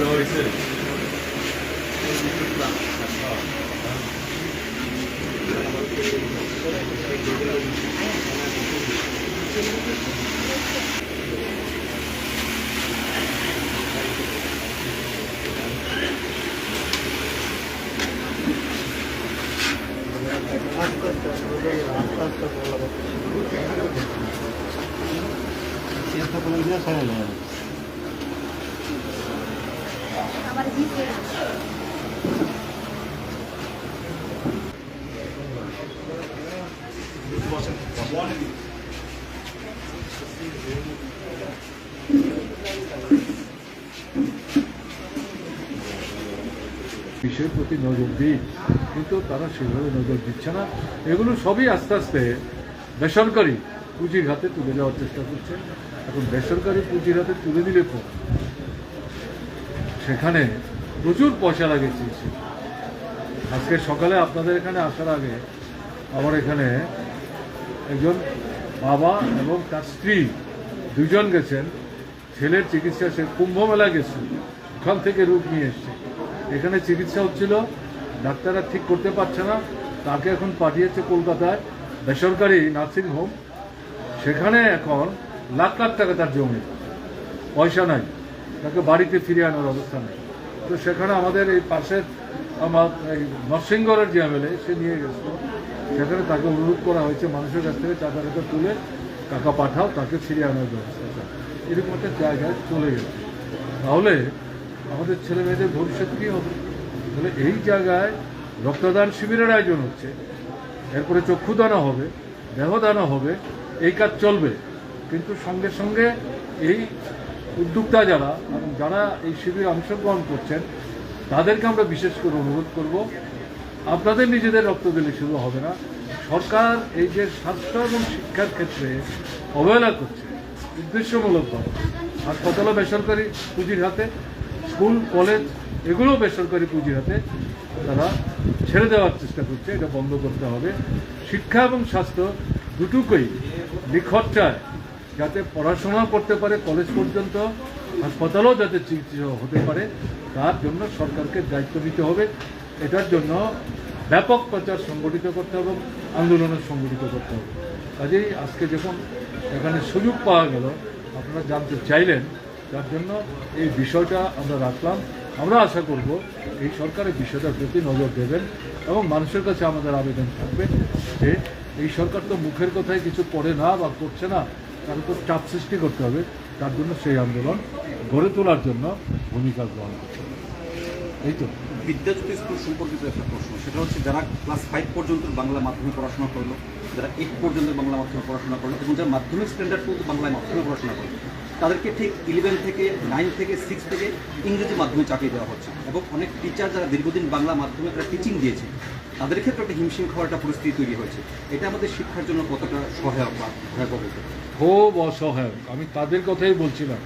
দেওয়া হয়েছে আমার জিপে বিষয়ের প্রতি নজর দিই, কিন্তু তারা সেভাবে নজর দিচ্ছে না। এগুলো সবই আস্তে আস্তে বেসরকারি পুঁজির হাতে তুলে দেওয়ার চেষ্টা করছে। এখন বেসরকারি পুঁজির হাতে তুলে দিলে পর সেখানে প্রচুর পয়সা লাগে চিকিৎসা আজকে সকালে আপনাদের এখানে আসার আগে আমার এখানে একজন বাবা এবং তার স্ত্রী দুজন গেছেন। ছেলের চিকিৎসা, সে কুম্ভমেলা গেছে। ওখান থেকে রোগ নিয়ে এসছে। এখানে চিকিৎসা হচ্ছিল, ডাক্তাররা ঠিক করতে পারছে না। তাকে এখন পাঠিয়েছে কলকাতায় বেসরকারি নার্সিং হোম। সেখানে এখন লাখ লাখ টাকা তার জমি। পয়সা নাই। তাকে বাড়িতে ফিরিয়ে আনার অবস্থা নেই। তো সেখানে আমাদের এই পাশের আমার এই নরসিংগড়ের যে এমএলএ সে নিয়ে গেছিল সেখানে তাকে অনুরোধ করা হয়েছে, মানুষের কাছ থেকে টাকা টাকা তুলে টাকা পাঠাও, তাকে ফিরিয়ে আনার ব্যবস্থা। এরকম একটা জায়গায় চলে গেছে। তাহলে আমাদের ছেলে মেয়েদের ভবিষ্যৎ কী হবে? তাহলে এই জায়গায় রক্তদান শিবিরের আয়োজন হচ্ছে। এরপরে চক্ষুদানা হবে দেহদানা হবে, এই কাজ চলবে। কিন্তু সঙ্গে সঙ্গে এই উদ্যোক্তা যারা, এবং যারা এই শিবিরে অংশগ্রহণ করছেন, তাদেরকে আমরা বিশেষ করে অনুরোধ করব, আপনাদের নিজেদের রক্ত দিলে শুরু হবে না। সরকার এই যে স্বাস্থ্য এবং শিক্ষার ক্ষেত্রে অবহেলা করছে উদ্দেশ্যমূলকভাবে আর হাসপাতালও বেসরকারি পুঁজির হাতে, স্কুল, কলেজ, এগুলো বেসরকারি পুঁজির হাতে তারা ছেড়ে দেওয়ার চেষ্টা করছে, এটা বন্ধ করতে হবে। শিক্ষা এবং স্বাস্থ্য দুটুকুই নিখরচায় যাতে পড়াশোনা করতে পারে কলেজ পর্যন্ত, হাসপাতালও যাতে চিকিৎসা হতে পারে, তার জন্য সরকারকে দায়িত্ব নিতে হবে। এটার জন্য ব্যাপক প্রচার সংগঠিত করতে হবে এবং আন্দোলন সংগঠিত করতে হবে। কাজেই আজকে যখন এখানে সুযোগ পাওয়া গেল, আপনারা জানতে চাইলেন, তার জন্য এই বিষয়টা আমরা রাখলাম। আমরা আশা করব এই সরকারের বিষয়টার প্রতি নজর দেবেন এবং মানুষের কাছে আমাদের আবেদন থাকবে যে এই সরকার তো মুখের কথায় কিছু করে না বা করছে না। তার উপর চাপ সৃষ্টি করতে হবে। তার জন্য সেই আন্দোলন গড়ে তোলার জন্য ভূমিকা গ্রহণ করতে হবে এই তো। বিদ্যাজ্যোতি স্কুল সম্পর্কিত একটা প্রশ্ন। সেটা হচ্ছে যারা ক্লাস ফাইভ পর্যন্ত বাংলা মাধ্যমে পড়াশোনা করল, যারা এইট পর্যন্ত বাংলা মাধ্যমে পড়াশোনা করল এবং যারা মাধ্যমিক স্ট্যান্ডার্ড পর্যন্ত বাংলা মাধ্যমে পড়াশোনা করল, তাদেরকে ঠিক ইলেভেন থেকে নাইন থেকে সিক্স থেকে ইংরেজি মাধ্যমে চাকরি দেওয়া হচ্ছে এবং অনেক টিচার যারা দীর্ঘদিন বাংলা মাধ্যমে তারা টিচিং দিয়েছে, তাদের ক্ষেত্রে একটা হিমশিম খাওয়ার একটা পরিস্থিতি তৈরি হয়েছে। এটা আমাদের শিক্ষার জন্য কতটা সহায়ক বা ভয়াবহ? খুব অসহায়ক আমি তাদের কথাই বলছিলাম।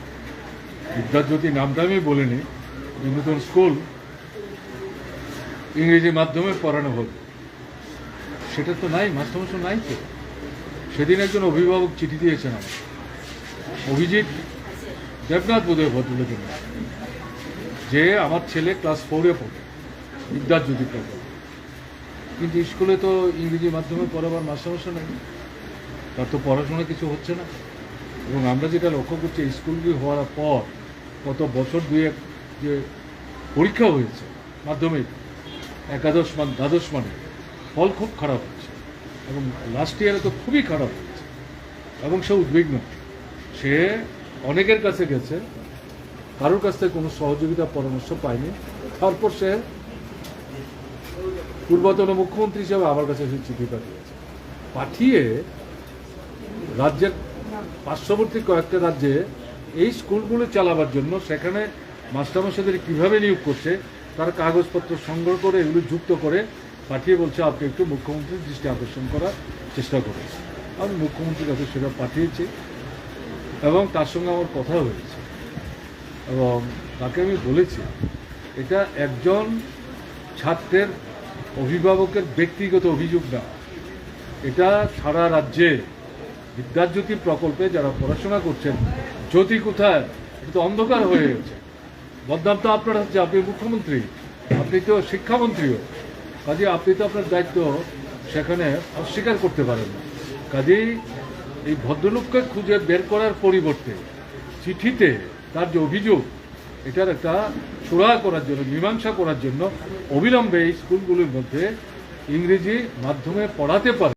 বিদ্যাজ্যোতি নামটা আমি বলিনি নতুন স্কুল ইংরেজি মাধ্যমে পড়ানো হোক। সেটা তো নাই, মাস্টারমশাই নাই তো। সেদিন একজন অভিভাবক চিঠি দিয়েছেন আমার অভিজিৎ দেবনাথ বোধহয় ভদ্রলোকের। যে আমার ছেলে ক্লাস ফোরে পড়ে, বিদ্যাজ্যোতি প্রকল্প কিন্তু স্কুলে তো ইংরেজি মাধ্যমে পড়াবার মাস্টারমশাই নাই। তার তো পড়াশোনা কিছু হচ্ছে না। এবং আমরা যেটা লক্ষ্য করছি স্কুলগুলি হওয়ার পর কত বছর দুয়েক যে পরীক্ষা হয়েছে মাধ্যমিক, একাদশ মান, দ্বাদশ মানে ফল খুব খারাপ হচ্ছে এবং লাস্ট ইয়ারে তো খুবই খারাপ হচ্ছে এবং সে উদ্বিগ্ন। সে অনেকের কাছে গেছে, কারোর কাছ থেকে কোনো সহযোগিতা, পরামর্শ পায়নি। তারপর সে পূর্বতন মুখ্যমন্ত্রী হিসাবে আমার কাছে সেই চিঠি পাঠিয়েছে পাঠিয়ে রাজ্যের পার্শ্ববর্তী কয়েকটা রাজ্যে এই স্কুলগুলো চালাবার জন্য সেখানে মাস্টারমশাইদের কীভাবে নিয়োগ করছে, তার কাগজপত্র সংগ্রহ করে এগুলো যুক্ত করে পাঠিয়ে বলছে, আপনি একটু মুখ্যমন্ত্রীর দৃষ্টি আকর্ষণ করার চেষ্টা করুন। আমি মুখ্যমন্ত্রীর কাছে সেটা পাঠিয়েছি এবং তার সঙ্গে আমার কথা হয়েছে। এবং তাকে আমি বলেছি, এটা একজন ছাত্রের অভিভাবকের ব্যক্তিগত অভিযোগ না। এটা সারা রাজ্যে বিদ্যাজ্যোতি প্রকল্পে যারা পড়াশোনা করছেন, জ্যোতি কোথায়? এটা তো অন্ধকার হয়ে গেছে। বদনাম তো আপনার হচ্ছে, আপনি মুখ্যমন্ত্রী, আপনি তো শিক্ষামন্ত্রীও। কাজে আপনি তো আপনার দায়িত্ব সেখানে অস্বীকার করতে পারেন না। কাজেই এই ভদ্রলোককে খুঁজে বের করার পরিবর্তে চিঠিতে তার যে অভিযোগ, এটার একটা সুরা করার জন্য, মীমাংসা করার জন্য অবিলম্বে এই স্কুলগুলির মধ্যে ইংরেজি মাধ্যমে পড়াতে পারে।